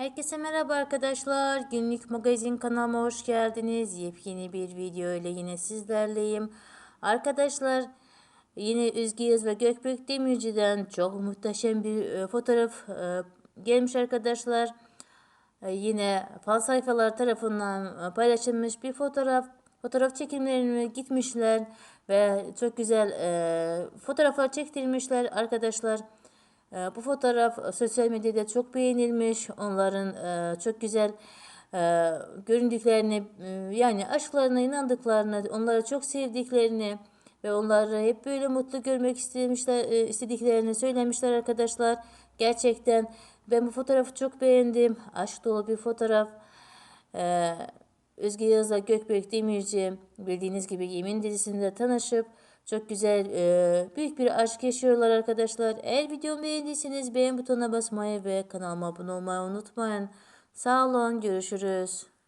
Herkese merhaba arkadaşlar. Günlük magazin kanalıma hoş geldiniz. Yepyeni bir video ile yine sizlerleyim. Arkadaşlar yine Üzgü Yaz ve Gökbek Demirci'den çok muhteşem bir e, fotoğraf e, gelmiş arkadaşlar. E, Yine fal sayfalar tarafından paylaşılmış bir fotoğraf. Fotoğraf çekimlerine gitmişler ve çok güzel fotoğraflar çektirmişler arkadaşlar. E, bu fotoğraf e, sosyal medyada çok beğenilmiş. Onların e, çok güzel e, göründüklerini yani aşklarına inandıklarını, onları çok sevdiklerini ve onları hep böyle mutlu görmek istemişler, istediklerini söylemişler arkadaşlar. Gerçekten ben bu fotoğrafı çok beğendim. Aşk dolu bir fotoğraf. Ee, Özge Yaz'la Gökbek Demirci bildiğiniz gibi Yemin dizisinde tanışıp çok güzel e, büyük bir aşk yaşıyorlar arkadaşlar. Eğer videomu beğendiyseniz beğen butonuna basmayı ve kanalıma abone olmayı unutmayın. Sağ olun görüşürüz.